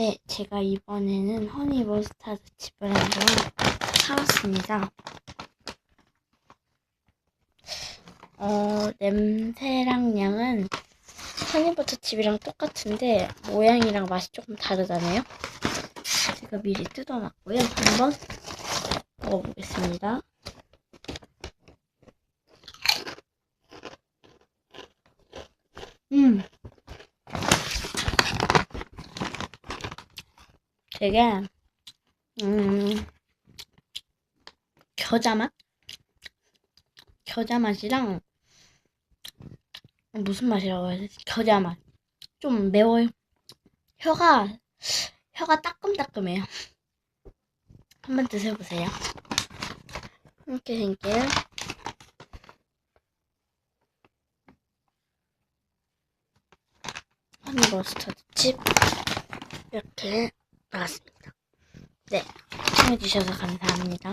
네, 제가 이번에는 허니 머스타드 칩을 한번 사왔습니다. 어, 냄새랑 양은 허니버터 칩이랑 똑같은데 모양이랑 맛이 조금 다르다네요. 제가 미리 뜯어놨고요. 한번 먹어보겠습니다. 음. 되게 음 겨자 맛? 겨자 맛이랑 무슨 맛이라고 해야 되지? 겨자 맛. 좀 매워요. 혀가 혀가 따끔따끔해요. 한번 드셔보세요. 이렇게 생길 허니 머스터드 칩 이렇게 나왔습니다. 네, 시청해주셔서 감사합니다.